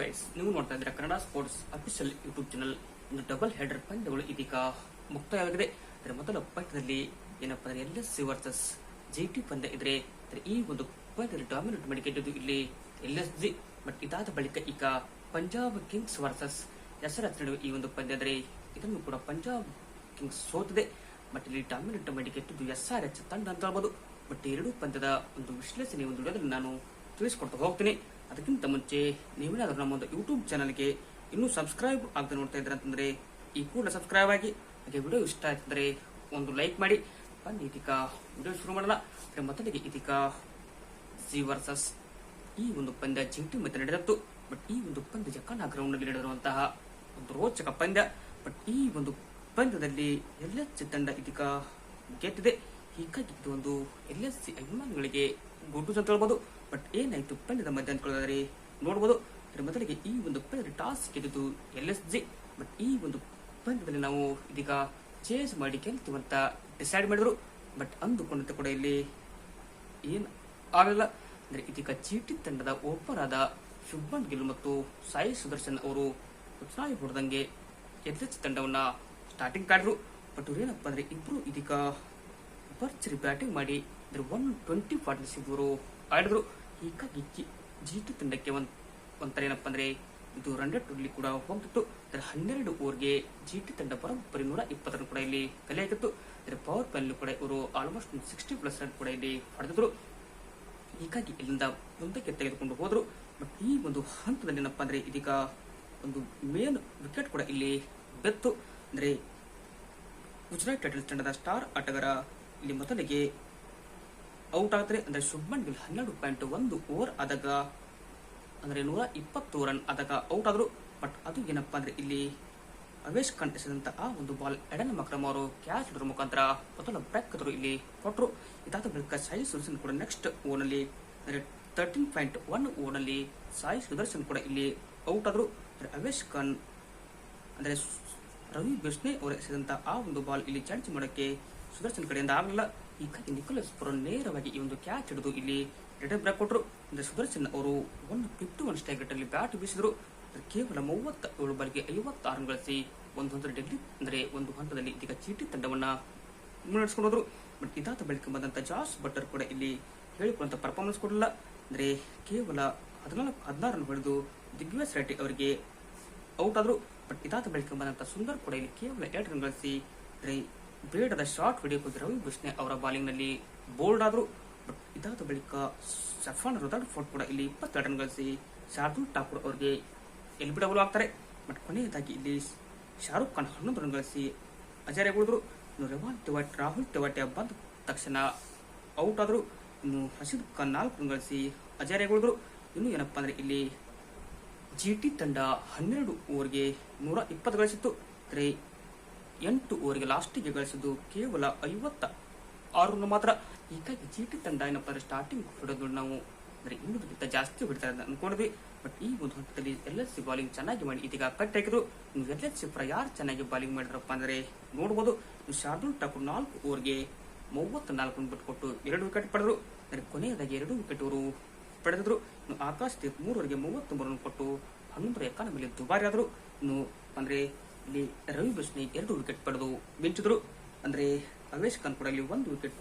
Guys ನೀವು ನೋಡ್ತಾ ಇದ್ದೀರಾ Kannada sports official YouTube channel ಒಂದು ಡಬಲ್ ಹೆಡರ್ ಪಂದ್ಯಗಳು ಇದೀಗ ಮುಕ್ತಾಯವಾಗಿದೆ. ಅದರ ಮೊದಲ ಪಂದ್ಯದಲ್ಲಿ ಏನಪ್ಪಾ ಅಂದ್ರೆ L S C versus J T ಪಂದ್ಯ ಇದ್ರೆ ಈ ಒಂದು ಪಂದ್ಯದಲ್ಲಿ ಡಾಮಿನೇಟ್ ಮಾಡಿ ಗೆದ್ದಿದ್ದು ಇಲ್ಲಿ ಎಲ್ ಎಸ್ ಜಿ ಬಟ್ ಇದಾದ ಬಳಿಕ ಈಗ Punjab Kings versus S R ನಡುವೆ ಈ ಒಂದು ಪಂದ್ಯ ಅಂದರೆ ಇದನ್ನು ಕೂಡ ಪಂಜಾಬ್ ಕಿಂಗ್ಸ್ ಸೋತಿದೆ. ಬಟ್ ಇಲ್ಲಿ ಡಾಮಿನೇಟ್ ಮಾಡಿ ಗೆದ್ದಿದ್ದು ಎಸ್ ಆರ್ ಎಚ್ ತಂಡ ಅಂತ ಹೇಳ್ಬೋದು. ಬಟ್ ಎರಡೂ ಪಂದ್ಯದ ಒಂದು ವಿಶ್ಲೇಷಣೆ ಒಂದು ವಿಡಿಯೋದಲ್ಲಿ ನಾನು ತಿಳಿಸ್ಕೊಡ್ತಾ ಹೋಗ್ತೀನಿ. ಅದಕ್ಕಿಂತ ಮುಂಚೆ ನೀವೇನಾದರೂ ನಮ್ಮ ಒಂದು ಯೂಟ್ಯೂಬ್ ಚಾನಲ್ಗೆ ಇನ್ನೂ ಸಬ್ಸ್ಕ್ರೈಬ್ ಆಗದೆ ನೋಡ್ತಾ ಇದ್ರೆ ಅಂತಂದ್ರೆ, ಈ ಕೂಡ ಸಬ್ಸ್ಕ್ರೈಬ್ ಆಗಿ, ಹಾಗೆ ವಿಡಿಯೋ ಇಷ್ಟ ಆಯ್ತಂದ್ರೆ ಒಂದು ಲೈಕ್ ಮಾಡಿ. ಬನ್ನಿ, ಇದೀಗ ವಿಡಿಯೋ ಶುರು ಮಾಡಲ್ಲ. ಮೊದಲಿಗೆ ಇದೀಗ ಸಿ ವರ್ಸಸ್ ಈ ಒಂದು ಪಂದ್ಯ ಜಿಂಟಿ ಮತ್ತೆ ನಡೆದತ್ತು. ಬಟ್ ಈ ಒಂದು ಪಂದ್ಯ ಜಕ್ಕನ ಗ್ರೌಂಡ್ನಲ್ಲಿ ನಡೆದಿರುವಂತಹ ಒಂದು ರೋಚಕ ಪಂದ್ಯ. ಬಟ್ ಈ ಒಂದು ಪಂದ್ಯದಲ್ಲಿ ಎಲ್ ಎಸ್ ತಂಡ ಇದೀಗ ಗೆದ್ದಿದೆ. ಹೀಗಾಗಿ ಇದು ಒಂದು ಎಲ್ ಎಸ್ ಸಿ ಅಭಿಮಾನಿಗಳಿಗೆ ಗುಡ್ಡು ಅಂತ ಹೇಳ್ಬೋದು. ಬಟ್ ಏನಾಯ್ತು? ಪಂದ್ಯದ ಮಧ್ಯ ಅಂದ್ಕೊಳ್ಳೋದಾದ್ರೆ ನೋಡ್ಬೋದು. ಇದರ ಮೊದಲಿಗೆ ಈ ಒಂದು ಪಂದ್ಯದ ಟಾಸ್ ಗೆದ್ದಿದ್ದು ಎಲ್ ಎಸ್ ಜಿ. ಬಟ್ ಈ ಒಂದು ಪಂದ್ಯದಲ್ಲಿ ನಾವು ಇದೀಗ ಚೇಂಜ್ ಮಾಡಿ ಗೆಲ್ತೀವಿ ಅಂತ ಡಿಸೈಡ್ ಮಾಡಿದ್ರು. ಬಟ್ ಅಂದುಕೊಂಡಂತೆ ಕೂಡ ಇಲ್ಲಿ ಏನು ಆಗಲ್ಲ ಅಂದ್ರೆ ಇದೀಗ ಚೀಟಿ ತಂಡದ ಓಪರ್ ಆದ ಶುಭನ್ ಗಿಲ್ ಮತ್ತು ಸಾಯಿ ಸುದರ್ಶನ್ ಅವರು ಉತ್ಸಾಹ ಹೊಡೆದಂಗೆ ಎಚ್ ತಂಡವನ್ನ ಸ್ಟಾರ್ಟಿಂಗ್ ಕಾಡಿದ್ರು. ಬಟ್ ಇವ್ರೇನಪ್ಪ ಅಂದ್ರೆ ಇಬ್ರು ಇದೀಗ ಬರ್ಚರಿ ಬ್ಯಾಟಿಂಗ್ ಮಾಡಿ, ಅಂದ್ರೆ ಒನ್ ಟ್ವೆಂಟಿ ಪಾರ್ಟ್ನರ್ಶಿಪ್ ಇವರು ಆಡಿದ್ರು. ಹೀಗಾಗಿ ಜಿಟಿ ತಂಡಕ್ಕೆ ಒಂದು ಒಂಥರ ಏನಪ್ಪ ಅಂದರೆ ಇದು ರನ್ ರೇಟ್ ಕೂಡ ಹೋಗ್ತಿತ್ತು. ಅದರ ಹನ್ನೆರಡು ಓವರ್ಗೆ ಜಿಟಿ ತಂಡ ಬರೋಬ್ಬರಿ ನೂರ ಇಪ್ಪತ್ತು ರನ್ ಕೂಡ ಇಲ್ಲಿ ಕಲೆ ಆಗಿತ್ತು ಅದರ ಪವರ್ ಪ್ಲೇ ಕೂಡ ಇವರು ಆಲ್ಮೋಸ್ಟ್ ಸಿಕ್ಸ್ಟಿ ಪ್ಲಸ್ ರನ್ ಕೂಡ ಇಲ್ಲಿ ಹೊಡೆದಿದ್ರು ಹೀಗಾಗಿ ಇಲ್ಲಿಂದ ಮುಂದಕ್ಕೆ ತೆಗೆದುಕೊಂಡು ಹೋದರು. ಬಟ್ ಈ ಒಂದು ಹಂತದಲ್ಲಿ ಏನಪ್ಪ ಅಂದರೆ ಇದೀಗ ಒಂದು ಮೇನ್ ವಿಕೆಟ್ ಕೂಡ ಇಲ್ಲಿ ಬೆತ್ತು. ಅಂದ್ರೆ ಗುಜರಾತ್ ಟೈಟಲ್ಸ್ ತಂಡದ ಸ್ಟಾರ್ ಆಟಗಾರ ಇಲ್ಲಿ ಮೊದಲಿಗೆ ಔಟ್ ಆಗ್ತಾರೆ ಅಂದ್ರೆ ಶುಭ್ಮನ್ ಗಿಲ್ ಹನ್ನೆರಡು ಪಾಯಿಂಟ್ ಒಂದು ಓವರ್ ಆದಾಗ ಅಂದ್ರೆ ನೂರ ಇಪ್ಪತ್ತು ರನ್ ಆದಾಗ ಔಟ್ ಆದ್ರು. ಬಟ್ ಅದು ಏನಪ್ಪಾ ಅಂದ್ರೆ ಇಲ್ಲಿ ಅವೇಶ್ ಎಸೆದಂತ ಆ ಒಂದು ಬಾಲ್ ಎಡನ್ ಮಕ್ರಮ್ ಅವರು ಕ್ಯಾಚ್ ಹಿಡಿದ್ರ ಮುಖಾಂತರ. ಮೊದಲ ಬ್ರೇಕ್ ಆದರು ಇಲ್ಲಿ ಕೊಟ್ಟರು ಇದಾದ ಬಳಿಕ ಸಾಯಿ ಸುದರ್ಶನ್ ಕೂಡ ನೆಕ್ಸ್ಟ್ ಓವರ್ನಲ್ಲಿ ಅಂದ್ರೆ ತರ್ಟೀನ್ ಪಾಯಿಂಟ್ ಒನ್ ಓವರ್ನಲ್ಲಿ ಸಾಯಿ ಸುದರ್ಶನ್ ಕೂಡ ಇಲ್ಲಿ ಔಟ್ ಆದ್ರು. ಅವೇಶ್ ಖಾನ್ ಅಂದ್ರೆ ರವಿ ಬಿಸ್ನೆ ಅವರು ಎಸೆದಂತ ಆ ಒಂದು ಬಾಲ್ ಇಲ್ಲಿ ಚಾರ್ಜ್ ಮಾಡೋಕ್ಕೆ ಸುದರ್ಶನ್ ಕಡೆಯಿಂದ ಆಗಲಿಲ್ಲ. ಹೀಗಾಗಿ ನಿಕೋಲಸ್ ಪುರ ನೇರವಾಗಿ ಈ ಒಂದು ಕ್ಯಾಚ್ ಹಿಡಿದು ಇಲ್ಲಿ ರಿಟರ್ನ್ ಬ್ರಾಕ್ ಕೊಟ್ಟರು ಅಂದ್ರೆ ಸುದರ್ಶನ್ ಅವರು ಒಂದು ಫಿಫ್ಟಿ ಒನ್ ಸ್ಟ್ರೈಕ್ ಅಲ್ಲಿ ಬ್ಯಾಟ್ ಬೀಸಿದ್ರು. ಕೇವಲ ಮೂವತ್ತ ಏಳು ಬಾಲ್ಗೆ ಐವತ್ತಾರು ರನ್ ಗಳಿಸಿ ಒಂದು ಹಂತದ ಡೆಲ್ಲಿ ಅಂದ್ರೆ ಒಂದು ಹಂತದಲ್ಲಿ ಇದೀಗ ಚೀಟಿ ತಂಡವನ್ನ ಮುನ್ನಡೆಸ್ಕೊಂಡು ಬಟ್ ಇದಾದ ಬಳಿಕ ಬಂದಂತ ಜಾಸ್ ಬಟ್ಟರ್ ಕೂಡ ಇಲ್ಲಿ ಹೇಳಿಕೊಳ್ಳುವಂತ ಪರ್ಫಾರ್ಮೆನ್ಸ್ ಕೊಡಲಿಲ್ಲ. ಅಂದ್ರೆ ಕೇವಲ ಹದಿನಾಲ್ಕು, ಹದಿನಾರು ರನ್ ಹೊಡೆದು ದಿಗ್ವಿಜಯ್ ರೆಡ್ಡಿ ಅವರಿಗೆ ಔಟ್ ಆದ್ರು. ಬಟ್ ಇದಾದ ಬಳಿಕ ಬಂದಂತ ಸುಂದರ್ ಕೂಡ ಇಲ್ಲಿ ಕೇವಲ ಎರಡು ರನ್ ಗಳಿಸಿ ಬೇಡದ ಶಾರ್ಟ್ ವಿಡಿಯೋ ಹೋಗಿ ರವಿ ಬಿಸ್ನೆ ಅವರ ಬಾಲಿಂಗ್ನಲ್ಲಿ ಬೋಲ್ಡ್ ಆದ್ರು, ಬಟ್ ಇದಾದ ಬಳಿಕ ಸಫಾನ್ ರುದಾಡ್ ಫೋರ್ಟ್ ಕೂಡ ಇಲ್ಲಿ ಇಪ್ಪತ್ತೆರಡು ರನ್ ಗಳಿಸಿ ಶಾರ್ದೂಲ್ ಠಾಕೂರ್ ಅವರಿಗೆ ಎಲ್ಬಿಡಬಲ್ ಆಗ್ತಾರೆ. ಬಟ್ ಕೊನೆಯದಾಗಿ ಇಲ್ಲಿ ಶಾರುಖ್ ಖಾನ್ ಹನ್ನೊಂದು ರನ್ ಗಳಿಸಿ ಅಜಯಗೊಳಿದ್ರು ಇನ್ನು ರೆವಾನ್ ತಿವಾಟ್, ರಾಹುಲ್ ತಿವಾಟಿಯ ಬಂದ ತಕ್ಷಣ ಔಟ್ ಆದ್ರು, ಇನ್ನು ರಶೀದ್ ಖಾನ್ ನಾಲ್ಕು ರನ್ ಗಳಿಸಿ ಅಜಯಗೊಳಿದ್ರು ಇನ್ನು ಏನಪ್ಪಾ ಅಂದ್ರೆ ಇಲ್ಲಿ ಜಿಟಿ ತಂಡ ಹನ್ನೆರಡು ಓವರ್ಗೆ ನೂರ ಇಪ್ಪತ್ತು ಗಳಿಸಿತ್ತು. ಅಂದ್ರೆ ಎಂಟು ಓವರ್ಗೆ ಲಾಸ್ಟಿಗೆ ಗಳಿಸಿದ್ದು ಕೇವಲ ಐವತ್ತ ಆರು ಮಾತ್ರ. ಹೀಗಾಗಿ ಜಿಟಿ ತಂಡ ಏನಪ್ಪ ಸ್ಟಾರ್ಟಿಂಗ್ ಹೊಡೆದು ನಾವು. ಅಂದ್ರೆ ಇನ್ನೊಂದಕ್ಕಿಂತ ಜಾಸ್ತಿ ಹೊಡಿತಾರೆ ಅಂತ ಅನ್ಕೊಂಡಿದ್ವಿ ಬಟ್ ಈ ಒಂದು ಹಂತದಲ್ಲಿ ಎಲ್ ಎಸ್ ಸಿ ಬಾಲಿಂಗ್ ಚೆನ್ನಾಗಿ ಮಾಡಿ ಇದೀಗ ಕಟ್ ಹಾಕಿದ್ರು. ಎಲ್ ಎಸ್ ಸಿ ಪರ ಯಾರು ಚೆನ್ನಾಗಿ ಬಾಲಿಂಗ್ ಮಾಡಿದ್ರಪ್ಪ ಅಂದ್ರೆ ನೋಡ್ಬೋದು. ಶಾರ್ದೂಲ್ ಶಾರ್ದುಲ್ ಠಾಕೂರ್ ನಾಲ್ಕು ಓವರ್ಗೆ ಮೂವತ್ತ ನಾಲ್ಕು ಬಿಟ್ಟು ಕೊಟ್ಟು ಎರಡು ವಿಕೆಟ್ ಪಡೆದ್ರು. ಅಂದ್ರೆ ಕೊನೆಯದಾಗಿ ಎರಡು ವಿಕೆಟ್ ಅವರು ಪಡೆದಿದ್ರು. ಇನ್ನು ಆಕಾಶ್ ದೀಪ್ ಮೂರವರೆಗೆ ಮೂವತ್ತೊಂಬರನ್ನು ಕೊಟ್ಟು ಹನ್ನೊಂದರ ಎಕಾನಮಿಲಿ ದುಬಾರಿ ಆದರು. ಇನ್ನು ಅಂದ್ರೆ ಇಲ್ಲಿ ರವಿ ಬಿಸ್ನಿ ಎರಡು ವಿಕೆಟ್ ಪಡೆದು ಮಿಂಚಿದ್ರು ಅಂದ್ರೆ ಅವೇಶ್ ಖಾನ್ ಕೂಡ ಇಲ್ಲಿ ಒಂದು ವಿಕೆಟ್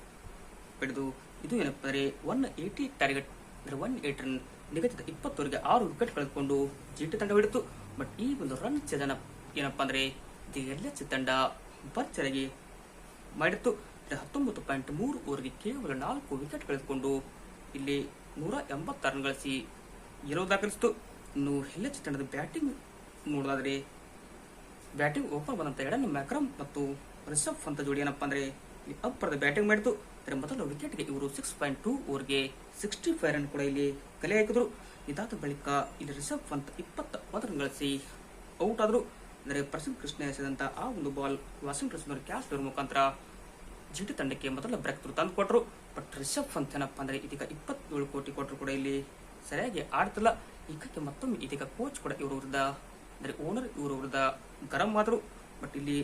ಪಡೆದು ಇದು ಏನಪ್ಪ ಅಂದ್ರೆ ಒನ್ ಏಟಿ ಟಾರ್ಗೆಟ್ ಅಂದ್ರೆ ಒನ್ ಏಟ್ ರನ್ ನಿಗದಿತ ಇಪ್ಪತ್ತವರೆಗೆ ಆರು ವಿಕೆಟ್ ಕಳೆದುಕೊಂಡು ಜಿಟಿ ತಂಡ ಹಿಡಿತು. ಬಟ್ ಈ ಒಂದು ರನ್ ಚದನ ಏನಪ್ಪಾ ಅಂದ್ರೆ ದಿ ಎಲ್ ಎಚ್ ತಂಡ ಭರ್ಜರಿಯಾಗಿ ಮಾಡಿತ್ತು. ಹತ್ತೊಂಬತ್ತು ಪಾಯಿಂಟ್ ಮೂರು ಓವರ್ಗೆ ಕೇವಲ ನಾಲ್ಕು ವಿಕೆಟ್ ಕಳೆದುಕೊಂಡು ಇಲ್ಲಿ ನೂರ ಎಂಬತ್ತಾರು ರನ್ ಗಳಿಸಿ ಗೆಲುವು ದಾಖಲಿಸಿತು. ಇನ್ನು ಎಲ್ ಎಚ್ ತಂಡದ ಬ್ಯಾಟಿಂಗ್ ನೋಡೋದಾದ್ರೆ ಬ್ಯಾಟಿಂಗ್ ಓಪನ್ ಬಂದಂತ ಎಡನ್ ಮ್ಯಾಕ್ರಮ್ ಮತ್ತು ರಿಷಬ್ ಅಂತ ಜೋಡಿ ಏನಪ್ಪಾ ಅಂದ್ರೆ ಅಪ್ಪರದ ಬ್ಯಾಟಿಂಗ್ ಮಾಡಿತು ಅದರ ಮೊದಲ ವಿಕೆಟ್ಗೆ ಇವರು ಸಿಕ್ಸ್ ಪಾಯಿಂಟ್ ಟೂ ಓವರ್ಗೆ ಸಿಕ್ಸ್ಟಿ ಫೈವ್ ರನ್ ಕೂಡ ಇಲ್ಲಿ ಕಲೆ ಹಾಕಿದ್ರು. ಇದಾದ ಬಳಿಕ ಇಲ್ಲಿ ರಿಷಬ್ ಪಂತ್ ಇಪ್ಪತ್ತ ಒಂಬತ್ತು ರನ್ ಗಳಿಸಿ ಔಟ್ ಆದ್ರು. ಅಂದ್ರೆ ಪ್ರಸನ್ನ ಕೃಷ್ಣ ಎಸೆದಂತ ಆ ಒಂದು ಬಾಲ್ ವಾಷಿಂಗ್ಟನ್ ಸುಂದರ್ ಕ್ಯಾಚ್ ಮುಖಾಂತರ ಜಿಟಿ ತಂಡಕ್ಕೆ ಮೊದಲ ಬ್ರೇಕ್ ಥ್ರೂ ತಂದು ಕೊಟ್ಟರು ಬಟ್ ರಿಷಬ್ ಪಂತ್ ಏನಪ್ಪ ಅಂದ್ರೆ ಇದೀಗ ಇಪ್ಪತ್ತೇಳು ಕೋಟಿ ಕೊಟ್ಟರು ಕೂಡ ಇಲ್ಲಿ ಸರಿಯಾಗಿ ಆಡ್ತಿಲ್ಲ. ಈಗಕ್ಕೆ ಮತ್ತೊಮ್ಮೆ ಇದೀಗ ಕೋಚ್ ಕೂಡ ಇವರು ವಿರುದ್ಧ ಅಂದ್ರೆ ಓನರ್ ಇವರು ವಿರುದ್ಧ ಗರಂ ಆದರು ಬಟ್ ಇಲ್ಲಿ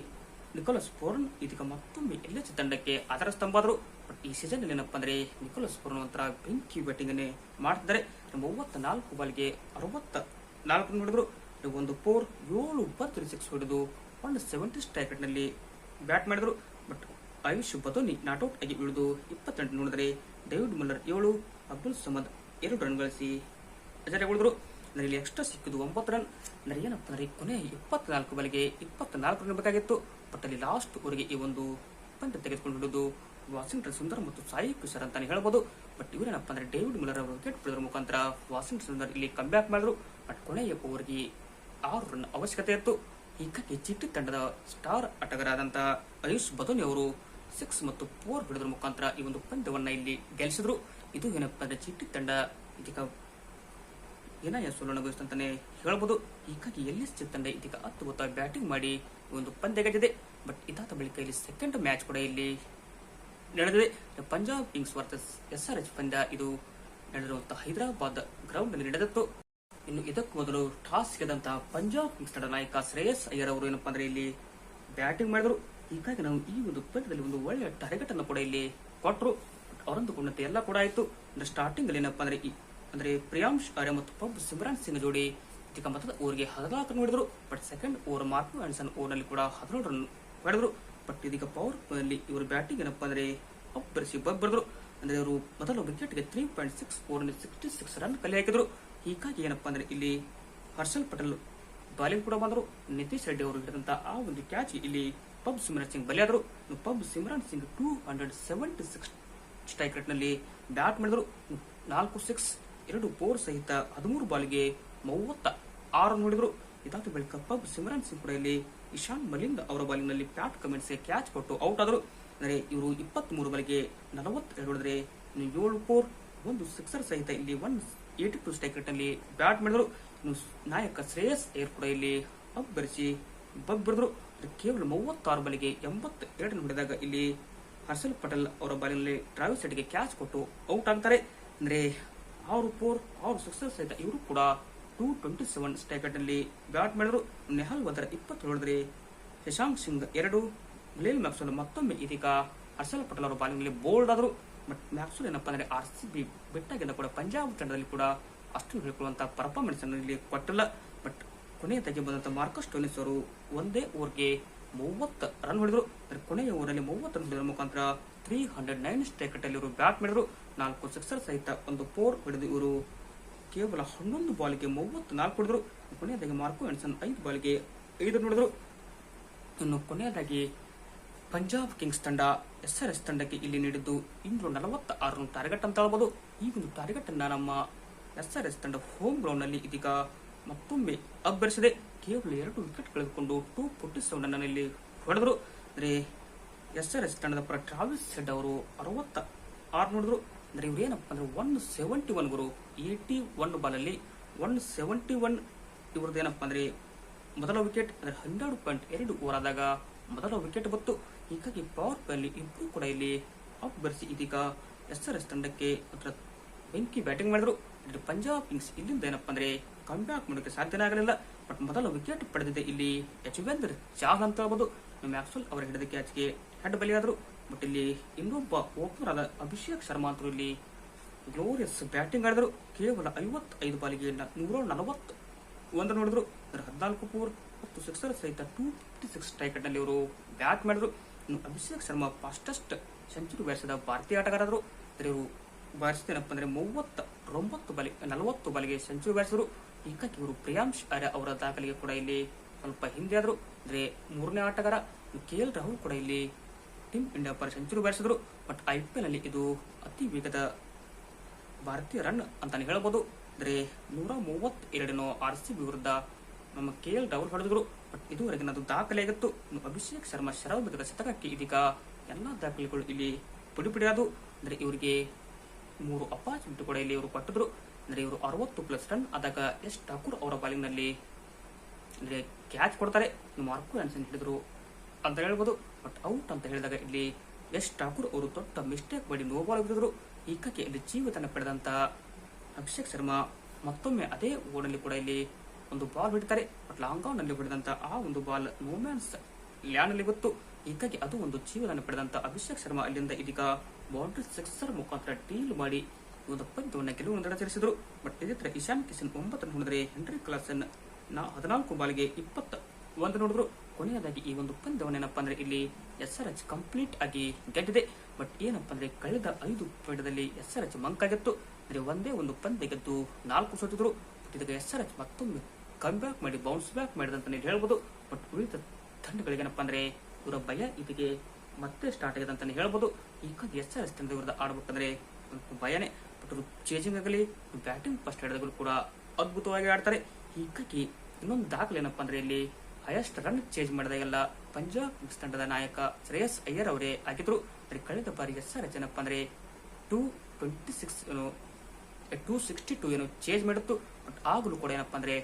ನಿಕೋಲಸ್ ಪೋರ್ನ್ ಇದೀಗ ಮತ್ತೊಮ್ಮೆ ಎಲ್ ಎಚ್ ತಂಡಕ್ಕೆ ಆಧಾರ ಸ್ತಂಭ ಆದರು. ಬಟ್ ಈ ಸೀಸನ್ ಏನಪ್ಪಾ ಅಂದ್ರೆ ನಿಕೋಲಸ್ ಪೋರ್ನ್ ಒಂಥರ ಬೆಂಕಿ ಬ್ಯಾಟಿಂಗ್ ಅನ್ನೇ ಮಾಡ್ತಿದ್ದಾರೆ. ಮೂವತ್ತ ನಾಲ್ಕು ಬಾಲ್ಗೆ ಅರವತ್ತ ನಾಲ್ಕು ರನ್ ಹೊಡೆದ್ರು. ಒಂದು ಪೋರ್ ಏಳು ಬತ್ತು ಸಿಕ್ಸ್ ಹೊಡೆದು ಒನ್ ಸೆವೆಂಟಿ ಸ್ಟ್ರೈಕ್ನಲ್ಲಿ ಬ್ಯಾಟ್ ಮಾಡಿದ್ರು. But Ayush Badoni not out ಆಗಿ ಇಳಿದು ಇಪ್ಪತ್ತೆಂಟು ನೋಡಿದರೆ ಡೇವಿಡ್ ಮಲ್ಲರ್ ಏಳು ಅಬ್ದುಲ್ ಸಮದ್ ಎರಡು ರನ್ ಗಳಿಸಿ ಅಜರೆ ಉಳಿದ್ರು. ಅಂದ್ರೆ ಎಕ್ಸ್ಟ್ರಾ ಸಿಕ್ಕಿದ್ದು ಒಂಬತ್ತು ರನ್ ಅಂದ್ರೆ ಏನಪ್ಪ ಅಂದ್ರೆ ಕೊನೆ ಇಪ್ಪತ್ನಾಲ್ಕು ಬಲಿಗೆ ಇಪ್ಪತ್ನಾಲ್ಕು ರನ್ ಬೇಕಾಗಿತ್ತು. ಬಟ್ ಅಲ್ಲಿ ಲಾಸ್ಟ್ ಊರಿಗೆ ಈ ಒಂದು ಪಂದ್ಯ ತೆಗೆದುಕೊಂಡು ಹಿಡಿದು ವಾಷಿಂಗ್ಟನ್ ಸುಂದರ್ ಮತ್ತು ಸಾಯಿ ಕಿಶೋರ್ ಅಂತಾನೆ ಹೇಳ್ಬೋದು. ಬಟ್ ಇವರೇನಪ್ಪ ಅಂದ್ರೆ ಡೇವಿಡ್ ಮಿಲ್ಲರ್ ಅವರು ವಿಕೆಟ್ ಪಡೆದ್ರ ಮುಖಾಂತರ ವಾಷಿಂಗ್ಟನ್ ಸುಂದರ್ ಇಲ್ಲಿ ಕಮ್ ಬ್ಯಾಕ್ ಮಾಡಿದ್ರು. ಬಟ್ ಕೊನೆಯ ಓವರ್ಗೆ ಆರು ರನ್ ಅವಶ್ಯಕತೆ ಇತ್ತು. ಹೀಗಾಗಿ ಚಿಟ್ಟಿ ತಂಡದ ಸ್ಟಾರ್ ಆಟಗಾರರಾದಂತಹ ಆಯುಷ್ ಬದೋನಿ ಅವರು ಸಿಕ್ಸ್ ಮತ್ತು ಫೋರ್ ಹಿಡಿದ್ರ ಮುಖಾಂತರ ಈ ಒಂದು ಪಂದ್ಯವನ್ನ ಇಲ್ಲಿ ಗೆಲ್ಲಿಸಿದ್ರು ಇದು ಏನಪ್ಪ ಅಂದ್ರೆ ಚಿಟ್ಟಿ ತಂಡ ಇದೀಗ ಏನಾಯ ಸೋಲನ್ನು ಅಂತಾನೆ ಹೇಳ್ಬೋದು. ಹೀಗಾಗಿ ಎಲ್ಲಿ ಚಿತ್ತಂಡ ಇದೀಗ ಅದ್ಭುತ ಬ್ಯಾಟಿಂಗ್ ಮಾಡಿ ಒಂದು ಪಂದ್ಯ ಗೆದ್ದಿದೆ. ಬಟ್ ಇದಾದ ಬಳಿಕ ಇಲ್ಲಿ ಸೆಕೆಂಡ್ ಮ್ಯಾಚ್ ಕೂಡ ಇಲ್ಲಿ ನಡೆದಿದೆ. Punjab Kings versus S R H ಪಂದ್ಯ ಇದು ನಡೆದಿರುವಂತಹ ಹೈದರಾಬಾದ್ ಗ್ರೌಂಡ್ನಲ್ಲಿ ನಡೆದಿತ್ತು. ಇನ್ನು ಇದಕ್ಕೂ ಮೊದಲು ಟಾಸ್ ಗೆದ್ದಂತಹ ಪಂಜಾಬ್ ಕಿಂಗ್ಸ್ ತಂಡ ನಾಯಕ ಶ್ರೇಯಸ್ ಅಯ್ಯರ್ ಅವರು ಏನಪ್ಪಾ ಅಂದ್ರೆ ಇಲ್ಲಿ ಬ್ಯಾಟಿಂಗ್ ಮಾಡಿದ್ರು. ಹೀಗಾಗಿ ನಾವು ಈ ಒಂದು ಪಂದ್ಯದಲ್ಲಿ ಒಂದು ಒಳ್ಳೆಯ ಟಾರ್ಗೆಟ್ ಅನ್ನು ಕೂಡ ಇಲ್ಲಿ ಕೊಟ್ಟರು ಅವರಂದುಕೊಂಡಂತೆ ಎಲ್ಲ ಕೂಡ ಆಯಿತು. ಸ್ಟಾರ್ಟಿಂಗ್ ಅಲ್ಲಿ ಏನಪ್ಪಾ ಅಂದ್ರೆ ಈ ಅಂದ್ರೆ ಪ್ರಿಯಾಂಶ್ ಆರ್ಯ ಮತ್ತು ಪಬ್ ಸಿಮ್ರಾನ್ ಸಿಂಗ್ ಜೋಡಿ ಚಿಕ್ಕಮತದ ಮತದ ಓವರ್ಗೆ ಹದಿನಾಲ್ಕು ರನ್ ಹೊಡೆದರು but second over Mark Anderson ಓವರ್ನಲ್ಲಿ ಕೂಡ ಹದಿನೇಳು ರನ್ ಹೊಡೆದರು. ಬಟ್ ಇದೀಗ ಪವರ್ ಅಲ್ಲಿ ಇವರು ಬ್ಯಾಟಿಂಗ್ ಏನಪ್ಪ ಅಂದ್ರೆ ಅಬ್ಬರಿಸಿ ಬಬ್ಬರಿದ್ರು ಅಂದ್ರೆ ಇವರು ಮೊದಲ ವಿಕೆಟ್ಗೆ three point six over sixty six run ಕಲೆ ಹಾಕಿದ್ರು. ಹೀಗಾಗಿ ಏನಪ್ಪಾ ಅಂದ್ರೆ ಇಲ್ಲಿ ಹರ್ಷಲ್ ಪಟೇಲ್ ಬಾಲಿಂಗ್ ಕೂಡ ಬಂದರು ನಿತೀಶ್ ರೆಡ್ಡಿ ಅವರು ಹಿಡಿದಂತ ಆ ಒಂದು ಕ್ಯಾಚ್ ಇಲ್ಲಿ pub Simran Singh ಬಲಿಯಾದರು. Prabh Simran Singh two hundred seventy six strike ರೇಟ್ನಲ್ಲಿ bat ಮಾಡಿದ್ರು. ನಾಲ್ಕು ಸಿಕ್ಸ್ ಎರಡು ಬೋರ್ ಸಹಿತ ಹದಿಮೂರು ಬಾಲ್ಗೆ ಮೂವತ್ತ ಆರು ನೋಡಿದ್ರು. ಇದಾದ ಬಳಿಕ ಪಬ್ ಸಿಮ್ರಾನ್ ಸಿಂಗ್ ಕೂಡ ಇಶಾನ್ ಮಲಿಂಗ್ ಅವರ ಬಾಲಿನಲ್ಲಿ ನಲ್ಲಿ ಪ್ಯಾಟ್ ಕಮೆಂಟ್ಸ್ಗೆ ಕ್ಯಾಚ್ ಕೊಟ್ಟು ಔಟ್ ಆದರು. ಅಂದರೆ ಇವರು ಇಪ್ಪತ್ತ್ ಮೂರು ಬಾಲಿಗೆ ನಲವತ್ತೆರಡು ಹೊಡೆದ್ರೆ ಏಳು ಫೋರ್ ಒಂದು ಸಿಕ್ಸರ್ ಸಹಿತ ಇಲ್ಲಿ ಒನ್ ಏಟಿ ಟು ಸ್ಟ್ರೈಕ್ ರೇಟ್ನಲ್ಲಿ ಬ್ಯಾಟ್ ಮಾಡಿದ್ರು ನಾಯಕ ಶ್ರೇಯಸ್ ಏರ್ ಕೂಡ ಇಲ್ಲಿ ಅಬ್ಬರಿಸಿ ಬಬ್ಬಿಡಿದ್ರು ಕೇವಲ ಮೂವತ್ತಾರು ಬಾಲಿಗೆ ಎಂಬತ್ತ ಎರಡನ್ನು ಹೊಡೆದಾಗ ಇಲ್ಲಿ ಹರ್ಷಲ್ ಪಟೇಲ್ ಅವರ ಬಾಲಿನಲ್ಲಿ ಟ್ರಾವಿಸ್ ಸೆಟ್ಗೆ ಕ್ಯಾಚ್ ಕೊಟ್ಟು ಔಟ್ ಆಗ್ತಾರೆ. ಅಂದ್ರೆ ಆರು ಫೋರ್ ಆರು ಸಕ್ಸಸ್ ಸಹಿತ ಇವರು ಕೂಡ ಟೂ ಟ್ವೆಂಟಿ ಸೆವೆನ್ ಸ್ಟ್ರೈಕಲ್ಲಿ ಬ್ಯಾಟ್ ಮಾಡಿದ್ರು. ನೆಹಲ್ ವದರ್ ಇಪ್ಪತ್ತು ಹೊಡೆದ್ರೆ ಶಶಾಂಕ್ ಸಿಂಗ್ ಎರಡು ಗ್ಲೇಲ್ ಮ್ಯಾಕ್ಸ್ವೆಲ್ ಮತ್ತೊಮ್ಮೆ ಇದೀಗ ಹರ್ಷಲ್ ಪಟೇಲ್ ಅವರ ಬಾಲಿಂಗ್ನಲ್ಲಿ ಬೋಲ್ಡ್ ಆದ್ರು. ಬಟ್ ಮ್ಯಾಕ್ಸ್ವೆಲ್ ಏನಪ್ಪ ಅಂದರೆ ಆರ್ ಸಿ ಬಿ ಬೆಟ್ಟಾಗಿಂದ ಕೂಡ ಪಂಜಾಬ್ ತಂಡದಲ್ಲಿ ಕೂಡ ಅಷ್ಟು ಹೇಳ್ಕೊಳ್ಳುವಂಥ ಪರ್ಫಾರ್ಮೆನ್ಸ್ ಅನ್ನು ಇಲ್ಲಿ ಕೊಟ್ಟಿಲ್ಲ. ಬಟ್ ಕೊನೆಯದಾಗಿ ಬಂದಂತ ಮಾರ್ಕಸ್ ಟೋನಿಸ್ ಅವರು ಒಂದೇ ಓವರ್ಗೆ ಮೂವತ್ತು ರನ್ ಹೊಡೆದ್ರು. ಕೊನೆಯ ಓವರಲ್ಲಿ ಮೂವತ್ತು ರನ್ ಹೊಡೆದ ಮುಖಾಂತರ ತ್ರೀ ಹಂಡ್ರೆಡ್ ನೈನ್ ಸ್ಟ್ರೈಕ್ ಅಲ್ಲಿ ಇವರು ಬ್ಯಾಟ್ ಮಾಡಿದ್ರು ನಾಲ್ಕು ಸಿಕ್ಸರ್ ಸಹಿತ ಒಂದು ಫೋರ್ ಹೊಡೆದು ಇವರು ಕೇವಲ ಹನ್ನೊಂದು ಬಾಲ್ಗೆ ಮೂವತ್ತು ನಾಲ್ಕು ಹೊಡೆದ್ರು. ಕೊನೆಯದಾಗಿ ಮಾರ್ಕೋ ಆಂಡರ್ಸನ್ ಐದು ಬಾಲ್ಗೆ ಐದು ನೋಡಿದ್ರು. ಇನ್ನು ಕೊನೆಯದಾಗಿ ಪಂಜಾಬ್ ಕಿಂಗ್ಸ್ ತಂಡ ಎಸ್ ಆರ್ ಎಸ್ ತಂಡಕ್ಕೆ ಇಲ್ಲಿ ನೀಡಿದ್ದು ಇನ್ನೂರ ನಲವತ್ತ ಆರು ಟಾರ್ಗೆಟ್ ಅಂತ ಹೇಳ್ಬೋದು. ಈ ಒಂದು ಟಾರ್ಗೆಟ್ ಅನ್ನ ನಮ್ಮ ಎಸ್ ಆರ್ ಎಸ್ ತಂಡ ಹೋಮ್ ಗ್ರೌಂಡ್ನಲ್ಲಿ ಇದೀಗ ಮತ್ತೊಮ್ಮೆ ಅಬ್ಬರಿಸಿದೆ. ಕೇವಲ ಎರಡು ವಿಕೆಟ್ ಕಳೆದುಕೊಂಡು ಟೂ ಫೋರ್ಟಿ ಸೆವೆನ್ ಇಲ್ಲಿ ಹೊಡೆದ್ರು. ಅಂದ್ರೆ ಎಸ್ ಆರ್ ಎಸ್ ತಂಡದ ಪರ ಟ್ರಾವಿಸ್ ಸೆಡ್ ಅವರು ಅರವತ್ತ ಆರು ನೋಡಿದ್ರು. ಅಂದ್ರೆ ಇವ್ರು ಏನಪ್ಪ ಅಂದ್ರೆ ಒನ್ ಸೆವೆಂಟಿ ಒನ್ ಗುರು. ಏಯ್ಟಿ ಒನ್ ಬಾಲಲ್ಲಿ ಒನ್ ಸೆವೆಂಟಿ ಒನ್ ಇವ್ರದ್ದು ಏನಪ್ಪ ಅಂದ್ರೆ ಮೊದಲ ವಿಕೆಟ್ ಅಂದ್ರೆ ಹನ್ನೆರಡು ಪಾಯಿಂಟ್ ಎರಡು ಓವರ್ ಆದಾಗ ಮೊದಲ ವಿಕೆಟ್ ಬತ್ತು ಹೀಗಾಗಿ ಪವರ್ ಪ್ಲೇ ಇಬ್ರು ಕೂಡ ಇಲ್ಲಿ ಔಟ್ ಬರೆಸಿ ಇದೀಗ ಎಸ್ ಆರ್ ಎಸ್ ತಂಡಕ್ಕೆ ಅದರ ಬೆಂಕಿ ಬ್ಯಾಟಿಂಗ್ ಮಾಡಿದ್ರು. ಪಂಜಾಬ್ ಕಿಂಗ್ಸ್ ಇಲ್ಲಿಂದ ಏನಪ್ಪ ಅಂದ್ರೆ ಬ್ಯಾಕ್ ಮಾಡೋಕೆ ಸಾಧ್ಯನೇ ಆಗಲಿಲ್ಲ. ಬಟ್ ಮೊದಲ ವಿಕೆಟ್ ಪಡೆದಿದೆ ಇಲ್ಲಿ ಯಜುವೇಂದ್ರ ಚಾಹಲ್ ಅಂತ ಹೇಳ್ಬೋದು. ಮ್ಯಾಕ್ಸ್ವೆಲ್ ಅವರ ಹಿಡಿದ ಕ್ಯಾಚ್ಗೆ ಹೆಡ್ ಬಲಿಯಾದರು. ಬಟ್ ಇಲ್ಲಿ ಇನ್ನೊಬ್ಬ ಓಪನರ್ ಆದ ಅಭಿಷೇಕ್ ಶರ್ಮಾ ಅಂತೂ ಇಲ್ಲಿ ಗ್ಲೋರಿಯಸ್ ಬ್ಯಾಟಿಂಗ್ ಆಡಿದರು. ಕೇವಲ ಐವತ್ತೈದು ಬಾಲಿಗೆ ನೂರ ನಲವತ್ತು ಒಂದು ನೋಡಿದ್ರು ಹದಿನಾಲ್ಕು ಫೋರ್ ಮತ್ತು ಸಿಕ್ಸರ್ ಸಹಿತ ಟೂ ಫಿಫ್ಟಿ ಸಿಕ್ಸ್ ಸ್ಟ್ರೈಕ್ನಲ್ಲಿ ಇವರು ಬ್ಯಾಟ್ ಮಾಡಿದ್ರು. ಇನ್ನು ಅಭಿಷೇಕ್ ಶರ್ಮಾ ಫಾಸ್ಟೆಸ್ಟ್ ಸೆಂಚುರಿ ಬಾರಿಸಿದ ಭಾರತೀಯ ಆಟಗಾರರು ಇವರು ಬಯಸಿದೇನಪ್ಪ ಅಂದ್ರೆ ಮೂವತ್ತ ಒಂಬತ್ತು ಬಾಲಿ ನಲವತ್ತು ಬಾಲಿಗೆ ಸೆಂಚುರಿ ಬಯಸಿದ್ರು ಏಕಾಕಿ ಇವರು ಪ್ರಿಯಾಂಶ್ ಆರ್ಯ ಅವರ ದಾಖಲೆಗೆ ಕೂಡ ಇಲ್ಲಿ ಸ್ವಲ್ಪ ಹಿಂದೆ ಆದರು, ಅಂದರೆ ಮೂರನೇ ಆಟಗಾರ ಕೆ ಎಲ್ ರಾಹುಲ್ ಕೂಡ ಇಲ್ಲಿ ಟೀಮ್ ಇಂಡಿಯಾ ಪರ ಸೆಂಚುರಿ ಬಾರಿಸಿದ್ರು ಬಟ್ ಐ ಪಿ ಎಲ್ ಅಲ್ಲಿ ಇದು ಅತಿ ವೇಗದ ಭಾರತೀಯ ರನ್ ಅಂತಾನೆ ಹೇಳ್ಬೋದು. ಅಂದ್ರೆ ನೂರ ಮೂವತ್ತೆರಡನೋ ಆರ್ ಸಿ ಬಿ ವಿರುದ್ಧ ನಮ್ಮ ಕೆ ಎಲ್ ರಾಹುಲ್ ಹೊಡೆದ್ರು. ಬಟ್ ಇದುವರೆಗಿನ ಅದು ದಾಖಲೆಯಾಗಿತ್ತು ಅಭಿಷೇಕ್ ಶರ್ಮಾ ಶರವಬೇಕದ ಶತಕಕ್ಕೆ ಇದೀಗ ಎಲ್ಲ ದಾಖಲೆಗಳು ಇಲ್ಲಿ ಪುಡಿಪುಡಿಯಾದು ಅಂದ್ರೆ ಇವರಿಗೆ ಮೂರು ಅಪಾರ್ಚುನಿಟಿ ಕೂಡ ಇಲ್ಲಿ ಇವರು ಕೊಟ್ಟಿದ್ರು ಅಂದ್ರೆ ಇವರು ಅರವತ್ತು ಪ್ಲಸ್ ರನ್ ಆದಾಗ ಎಸ್ ಠಾಕೂರ್ ಅವರ ಬಾಲಿಂಗ್ ಅಂದ್ರೆ ಕ್ಯಾಚ್ ಕೊಡ್ತಾರೆ. ಮಾರ್ಕು ಆನ್ಸನ್ ಹಿಡಿದ್ರು ಅಂತ ಹೇಳ್ಬೋದು. ಬಟ್ ಔಟ್ ಅಂತ ಹೇಳಿದಾಗ ಇಲ್ಲಿ ಎಸ್ ಠಾಕೂರ್ ಅವರು ದೊಡ್ಡ ಮಿಸ್ಟೇಕ್ ಮಾಡಿ ನೋ ಬಾಲ್ ಬಿದ್ದರು ಈಕಕೆ ಇಲ್ಲಿ ಜೀವಿತನ ಪಡೆದಂತ ಅಭಿಷೇಕ್ ಶರ್ಮಾ ಮತ್ತೊಮ್ಮೆ ಅದೇ ಓಡಲ್ಲಿ ಕೂಡ ಇಲ್ಲಿ ಒಂದು ಬಾಲ್ ಬಿಡ್ತಾರೆ. ಬಟ್ ಲಾಂಗ್ನಲ್ಲಿ ಬಿಡಿದಂತ ಆ ಒಂದು ಬಾಲ್ ನೋಮ್ಯಾನ್ಸ್ ಲ್ಯಾನ್ ಅಲ್ಲಿ ಗೊತ್ತು. ಹೀಗಾಗಿ ಅದು ಒಂದು ಜೀವನ ಪಡೆದಂತ ಅಭಿಷೇಕ್ ಶರ್ಮಾ ಅಲ್ಲಿಂದ ಇದೀಗ ಬೌಂಡ್ರಿ ಸಿಕ್ಸರ್ ಮುಖಾಂತರ ಡೀಲ್ ಮಾಡಿ ಒಂದು ಪಂದ್ಯವನ್ನು ಗೆಲುವು ನಡೆಸಿದರು ಬಟ್ ಇದೇ ಇಶಾನ್ ಕಿಶನ್ ಒಂಬತ್ತನ್ನು ಹೊಡೆದರೆ ಹೆನ್ರಿ ಕ್ಲಾಸನ್ ನಾ ಹದಿನಾಲ್ಕು ಬಾಲಿಗೆ ಇಪ್ಪತ್ತ ಒಂದು ನೋಡಿದ್ರು. ಕೊನೆಯದಾಗಿ ಈ ಒಂದು ಪಂದ್ಯವನ್ನೇನಪ್ಪ ಅಂದ್ರೆ ಇಲ್ಲಿ ಎಸ್ ಆರ್ ಎಚ್ ಕಂಪ್ಲೀಟ್ ಆಗಿ ಗೆದ್ದಿದೆ. ಬಟ್ ಏನಪ್ಪ ಅಂದ್ರೆ ಕಳೆದ ಐದು ಪಂದ್ಯದಲ್ಲಿ ಎಸ್ ಆರ್ ಎಚ್ ಮಂಕಾಗಿತ್ತು ಅಂದ್ರೆ ಒಂದೇ ಒಂದು ಪಂದ್ಯ ಗೆದ್ದು ನಾಲ್ಕು ಸೋತಿದ್ರು. ಇದೀಗ ಎಸ್ ಆರ್ ಎಚ್ ಮತ್ತೊಮ್ಮೆ ಕಮ್ ಬ್ಯಾಕ್ ಮಾಡಿ ಬೌನ್ಸ್ ಬ್ಯಾಕ್ ಮಾಡಿದಂತಾನೆ ಹೇಳ್ಬೋದು. ಬಟ್ ಉಳಿದ ತಂಡಗಳಿಗೆ ಏನಪ್ಪ ಅಂದ್ರೆ ಇವರ ಭಯ ಇದಕ್ಕೆ ಮತ್ತೆ ಸ್ಟಾರ್ಟ್ ಆಗಿದೆ ಅಂತಾನೆ ಹೇಳ್ಬೋದು. ಈಗ ಎಸ್ ಆರ್ ಎಸ್ ತಂಡ ವಿರುದ್ಧ ಆಡ್ಬೇಕಂದ್ರೆ ಭಯನೇ. ಬಟ್ ಚೇಜಿಂಗ್ ಆಗಲಿ ಬ್ಯಾಟಿಂಗ್ ಫಸ್ಟ್ ಹಿಡಿದಾಗಲೂ ಕೂಡ ಅದ್ಭುತವಾಗಿ ಆಡ್ತಾರೆ. ಹೀಗಾಗಿ ಇನ್ನೊಂದು ದಾಖಲೆ ಏನಪ್ಪಾ ಅಂದ್ರೆ ಇಲ್ಲಿ ಹೈಯೆಸ್ಟ್ ರನ್ ಚೇಂಜ್ ಮಾಡಿದಾಗೆಲ್ಲ ಪಂಜಾಬ್ ಕಿಂಗ್ಸ್ ತಂಡದ ನಾಯಕ ಶ್ರೇಯಸ್ ಅಯ್ಯರ್ ಅವರೇ ಆಗಿದ್ರು. ಅಂದ್ರೆ ಕಳೆದ ಬಾರಿ ಎಸ್ ಆರ್ ಏನಪ್ಪಾ ಅಂದ್ರೆ two twenty six two sixty two ಏನು ಚೇಂಜ್ ಮಾಡಿತ್ತು. ಬಟ್ ಆಗಲೂ ಕೂಡ ಏನಪ್ಪ ಅಂದ್ರೆ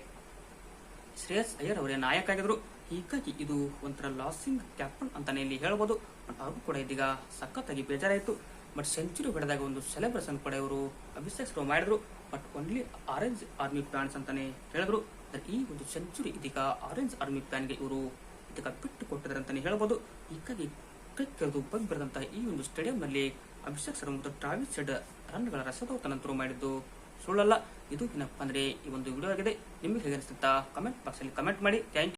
ಶ್ರೇಯಸ್ ಅಯ್ಯರ್ ಅವರೇ ನಾಯಕ ಆಗಿದ್ರು. ಹೀಗಾಗಿ ಇದು ಒಂಥರ ಲಾಸಿಂಗ್ ಕ್ಯಾಪ್ಟನ್ ಅಂತಾನೆ ಇಲ್ಲಿ ಹೇಳ್ಬೋದು. ಬಟ್ ಹಾಗೂ ಕೂಡ ಇದೀಗ ಸಖತ್ತಾಗಿ ಬೇಜಾರಾಯಿತು. ಬಟ್ ಸೆಂಚುರಿ ಹೊಡೆದಾಗ ಒಂದು ಸೆಲೆಬ್ರೇಷನ್ ಕೂಡ ಇವರು ಅಭಿಷೇಕ್ ಶರ್ಮಾ ಮಾಡಿದ್ರು. But only orange army plans ಅಂತಾನೆ ಹೇಳಿದ್ರು. ಈ ಒಂದು ಸೆಂಚುರಿ ಇದೀಗ ಆರೆಂಜ್ ಆರ್ಮಿ ಫ್ಯಾನ್ಗೆ ಇವರು ಇದೀಗ ಬಿಟ್ಟು ಕೊಟ್ಟಿದ್ದಾರೆ ಅಂತಾನೆ ಹೇಳ್ಬೋದು. ಹೀಗಾಗಿ ಬಗ್ ಬಂದ್ಬಿರದಂತಹ ಈ ಒಂದು ಸ್ಟೇಡಿಯಂನಲ್ಲಿ ಅಭಿಷೇಕ್ ಮತ್ತು ಟ್ರಾವಿಸ್ ಶೆಡ್ ರನ್ಗಳ ರಸದೌತ ನಂತರ ಮಾಡಿದ್ದು ಸುಳ್ಳಲ್ಲ. ಇದು ಏನಪ್ಪಾ ಅಂದ್ರೆ ಈ ಒಂದು ವಿಡಿಯೋ ಆಗಿದೆ. ನಿಮಗೆ ಹೇಗೆ ಅನಿಸುತ್ತಾ ಕಮೆಂಟ್ ಬಾಕ್ಸ್ ಅಲ್ಲಿ ಕಮೆಂಟ್ ಮಾಡಿ. ಥ್ಯಾಂಕ್